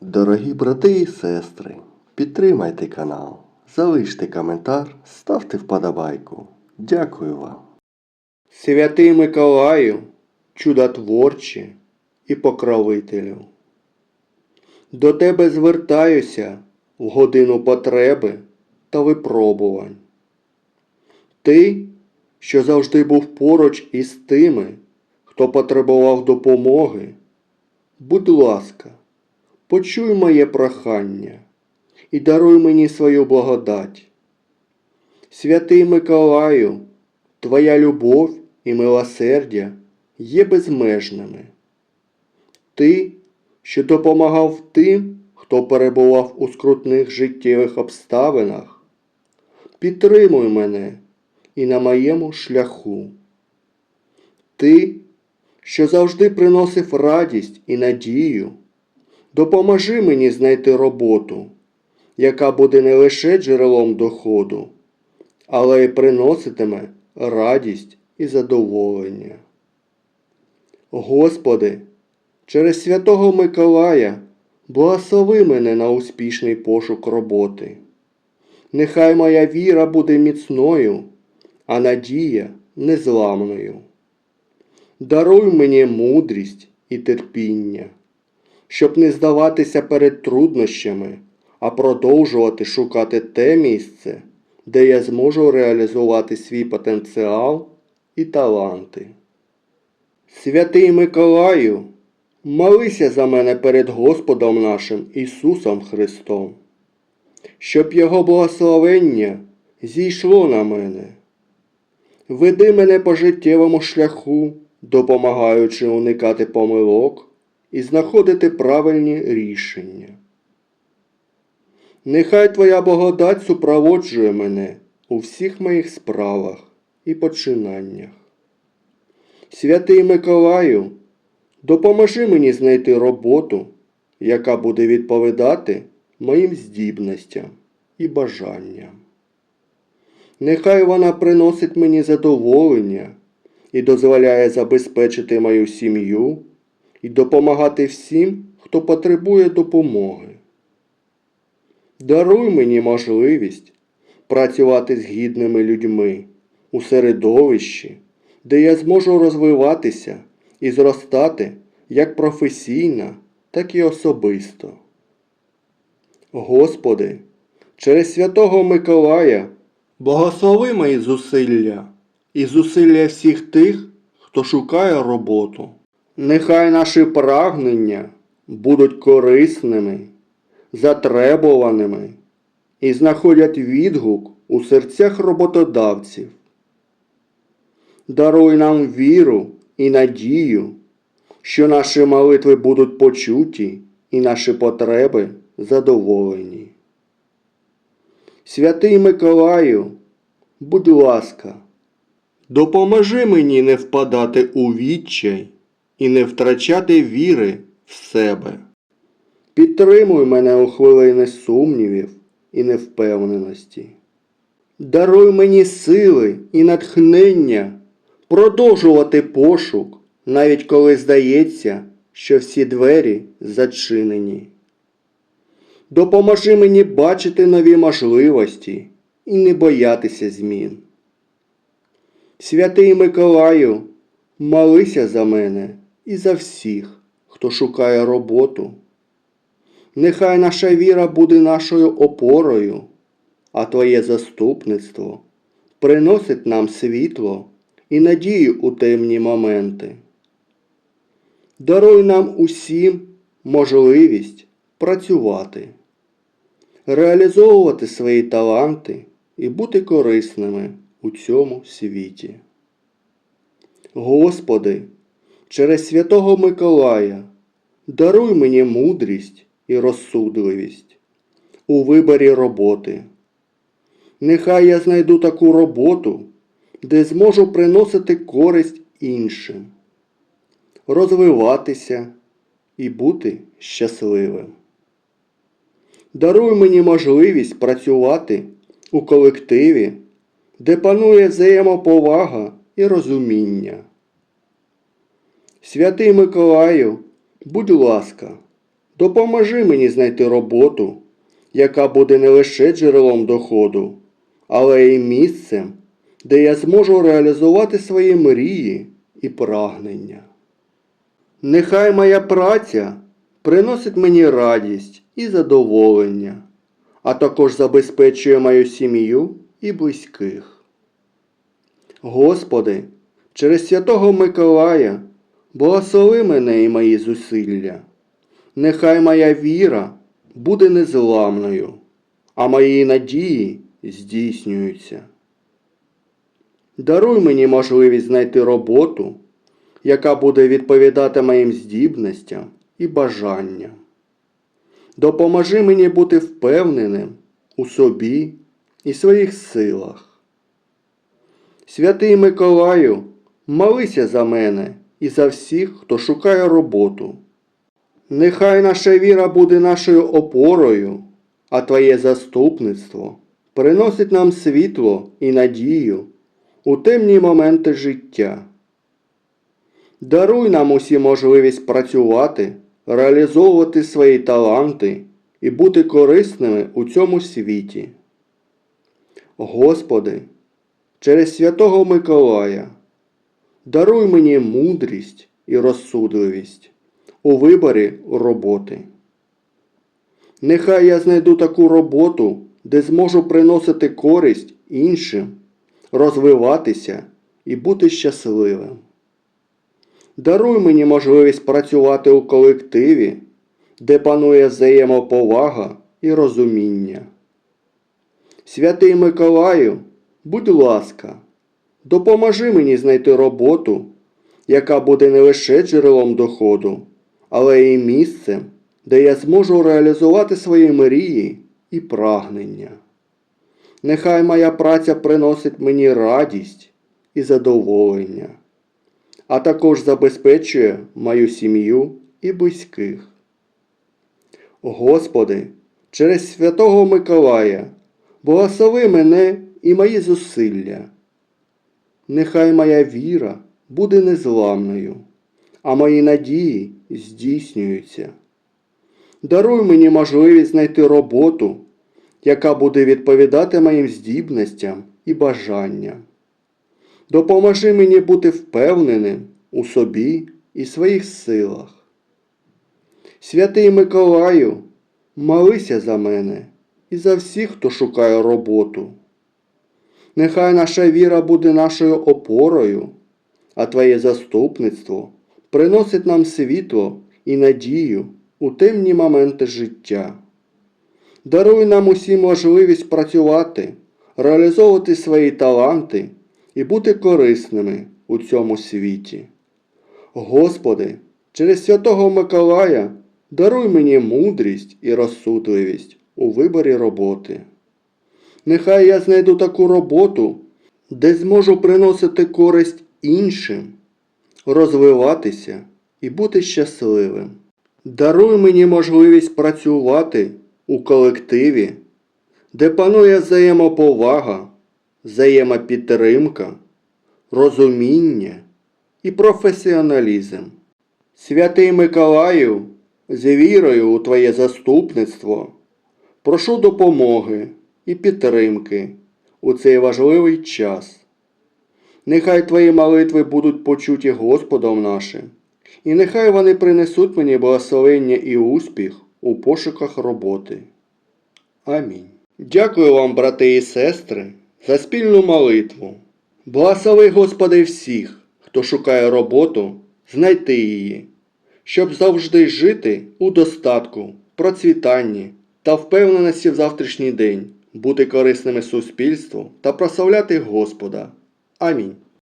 Дорогі брати і сестри, підтримайте канал, залиште коментар, ставте вподобайку. Дякую вам. Святий Миколаю, чудотворче і покровителю. До тебе звертаюся в годину потреби та випробувань. Ти, що завжди був поруч із тими, хто потребував допомоги, будь ласка, почуй моє прохання і даруй мені свою благодать. Святий Миколаю, Твоя любов і милосердя є безмежними. Ти, що допомагав тим, хто перебував у скрутних життєвих обставинах, підтримуй мене і на моєму шляху. Ти, що завжди приносив радість і надію, допоможи мені знайти роботу, яка буде не лише джерелом доходу, але й приноситиме радість і задоволення. Господи, через святого Миколая благослови мене на успішний пошук роботи. Нехай моя віра буде міцною, а надія незламною. Даруй мені мудрість і терпіння, щоб не здаватися перед труднощами, а продовжувати шукати те місце, де я зможу реалізувати свій потенціал і таланти. Святий Миколаю, молися за мене перед Господом нашим Ісусом Христом, щоб Його благословення зійшло на мене. Веди мене по життєвому шляху, допомагаючи уникати помилок і знаходити правильні рішення. Нехай Твоя благодать супроводжує мене у всіх моїх справах і починаннях. Святий Миколаю, допоможи мені знайти роботу, яка буде відповідати моїм здібностям і бажанням. Нехай вона приносить мені задоволення і дозволяє забезпечити мою сім'ю і допомагати всім, хто потребує допомоги. Даруй мені можливість працювати з гідними людьми у середовищі, де я зможу розвиватися і зростати як професійно, так і особисто. Господи, через святого Миколая благослови мої зусилля і зусилля всіх тих, хто шукає роботу. Нехай наші прагнення будуть корисними затребуваними і знаходять відгук у серцях роботодавців. Даруй нам віру і надію, що наші молитви будуть почуті і наші потреби задоволені. Святий Миколаю, будь ласка, допоможи мені не впадати у відчай і не втрачати віри в себе. Підтримуй мене у хвилини сумнівів і невпевненості. Даруй мені сили і натхнення продовжувати пошук, навіть коли здається, що всі двері зачинені. Допоможи мені бачити нові можливості і не боятися змін. Святий Миколаю, молися за мене і за всіх, хто шукає роботу. Нехай наша віра буде нашою опорою, а Твоє заступництво приносить нам світло і надію у темні моменти. Даруй нам усім можливість працювати, реалізовувати свої таланти і бути корисними у цьому світі. Господи, через святого Миколая даруй мені мудрість і розсудливість у виборі роботи. Нехай я знайду таку роботу, де зможу приносити користь іншим, розвиватися і бути щасливим. Даруй мені можливість працювати у колективі, де панує взаємоповага і розуміння. Святий Миколаю, будь ласка, Допоможи мені знайти роботу, яка буде не лише джерелом доходу, але й місцем, де я зможу реалізувати свої мрії і прагнення. Нехай моя праця приносить мені радість і задоволення, а також забезпечує мою сім'ю і близьких. Господи, через святого Миколая благослови мене і мої зусилля. Нехай моя віра буде незламною, а мої надії здійснюються. Даруй мені можливість знайти роботу, яка буде відповідати моїм здібностям і бажанням. Допоможи мені бути впевненим у собі і своїх силах. Святий Миколаю, молися за мене і за всіх, хто шукає роботу. Нехай наша віра буде нашою опорою, а Твоє заступництво приносить нам світло і надію у темні моменти життя. Даруй нам усі можливість працювати, реалізовувати свої таланти і бути корисними у цьому світі. Господи, через святого Миколая, даруй мені мудрість і розсудливість у виборі роботи. Нехай я знайду таку роботу, де зможу приносити користь іншим, розвиватися і бути щасливим. Даруй мені можливість працювати у колективі, де панує взаємоповага і розуміння. Святий Миколаю, будь ласка, допоможи мені знайти роботу, яка буде не лише джерелом доходу, але й місцем, де я зможу реалізувати свої мрії і прагнення. Нехай моя праця приносить мені радість і задоволення, а також забезпечує мою сім'ю і близьких. Господи, через святого Миколая, благослови мене і мої зусилля. Нехай моя віра буде незламною, а мої надії здійснюються. Даруй мені можливість знайти роботу, яка буде відповідати моїм здібностям і бажанням. Допоможи мені бути впевненим у собі і своїх силах. Святий Миколаю, молися за мене і за всіх, хто шукає роботу. Нехай наша віра буде нашою опорою, а Твоє заступництво приносить нам світло і надію у темні моменти життя. Даруй нам усім можливість працювати, реалізовувати свої таланти і бути корисними у цьому світі. Господи, через святого Миколая даруй мені мудрість і розсудливість у виборі роботи. Нехай я знайду таку роботу, де зможу приносити користь іншим, розвиватися і бути щасливим. Даруй мені можливість працювати у колективі, де панує взаємоповага, взаємопідтримка, розуміння і професіоналізм. Святий Миколаю, з вірою у Твоє заступництво, прошу допомоги і підтримки у цей важливий час. Нехай Твої молитви будуть почуті Господом нашим, і нехай вони принесуть мені благословення і успіх у пошуках роботи. Амінь. Дякую вам, брати і сестри, за спільну молитву. Благослови, Господи, всіх, хто шукає роботу, знайти її, щоб завжди жити у достатку, процвітанні та впевненості в завтрашній день, бути корисними суспільству та прославляти Господа. Амінь.